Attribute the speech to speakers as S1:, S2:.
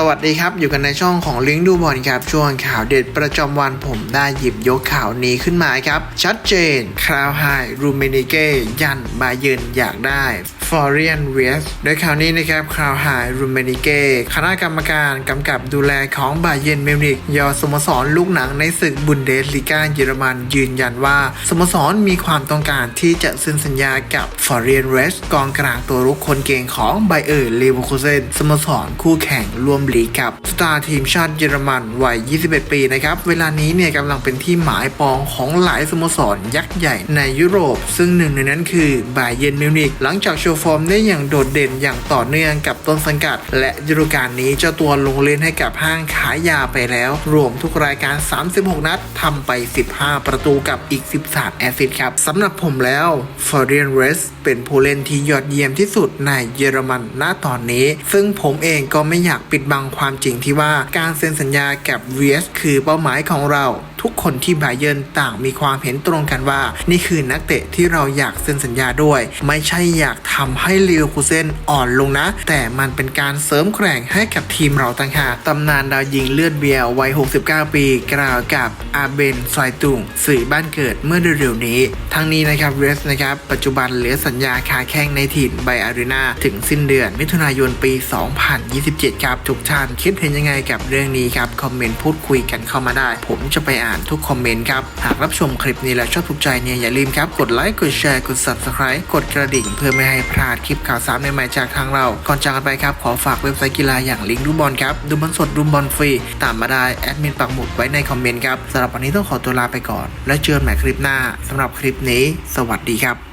S1: สวัสดีครับ อยู่กันในช่องของลิงก์ดูบอลครับ ช่วงข่าวเด็ดประจำวันผมได้หยิบยกข่าวนี้ขึ้นมาครับ ชัดเจนคราวไฮรูเมนิเกยันบาเยินอยากได้ ฟอร์เรียนเวสโดยข่าวนี้นะครับคราวไฮรูมเมนิเกคณะกรรมการกำกับดูแลของบาเยิร์นมิวนิกยอสโมสรลูกหนังในศึกบุนเดสลีกาเยอรมันยืนยันว่าสโมสรมีความต้องการที่จะเซ็นสัญญากับฟอร์เรียนเวสกองกลางตัวรุกคนเก่งของไบเออร์เลเวอร์คูเซนสโมสรคู่แข่งร่วมลีกกับสตาร์ทีมชาติเยอรมันวัย 21 ปีนะครับเวลานี้เนี่ยกำลังเป็นที่หมายปองของหลายสโมสรยักษ์ใหญ่ในยุโรป ซึ่งหนึ่งในนั้นคือบาเยร์นมิวนิกหลังจากโชว์ฟอร์มได้อย่างโดดเด่นอย่างต่อเนื่องกับต้นสังกัด และฤดูกาลนี้เจ้าตัวลงเล่นให้กับห้างขายยาไปแล้ว รวมทุกรายการ 36 นัดทำไป 15 ประตูกับอีก 13 แอสซิสต์ครับสำหรับผมแล้วฟอร์เรียนเรสเป็นผู้เล่นที่ยอดเยี่ยมที่สุดในเยอรมันณตอนนี้ ซึ่งผมเองก็ไม่อยากปิดบังความจริงที่ว่าการเซ็นสัญญากับ VS คือเป้าหมายของเราทุกคนที่บาเยินต่างมีความเห็นตรงกันว่า นี่คือนักเตะที่เราอยากเซ็นสัญญาด้วย ไม่ใช่อยากทำให้ลิวคูเซนอ่อนลงนะ แต่มันเป็นการเสริมแกร่งให้กับทีมเราต่างหากตำนานดาวยิงเลือดเบียร์วัย 69 ปี กล่าวกับอาเบนไซตุงสื่อบ้านเกิดเมื่อเร็วๆนี้ ทั้งนี้นะครับเรสนะครับปัจจุบันเหลือสัญญาคาแข้งในถิ่นไบอารีนาถึงสิ้นเดือน มิถุนายนปี 2027 ครับ ทุกท่านคิดเห็นยังไงกับเรื่องนี้ครับ คอมเมนต์พูดคุยกันเข้ามาได้ ผมจะไปอ่านอ่านทุกคอมเมนต์ครับ หากรับชมคลิปนี้แล้วชอบถูกใจเนี่ยอย่าลืมครับ กดไลค์ กดแชร์ กด subscribe กดกระดิ่ง เพื่อไม่ให้พลาดคลิปข่าวสารใหม่ๆจากทางเรา ก่อนจากกันไปครับ ขอฝากเว็บไซต์กีฬาอย่างลิงก์ดูบอลครับ ดูบอลสดดูบอลฟรี ตามมาได้แอดมินปักหมุดไว้ในคอมเมนต์ครับสำหรับวันนี้ต้องขอตัวลาไปก่อน แล้วเจอกันใหม่คลิปหน้าสำหรับคลิปนี้ สวัสดีครับ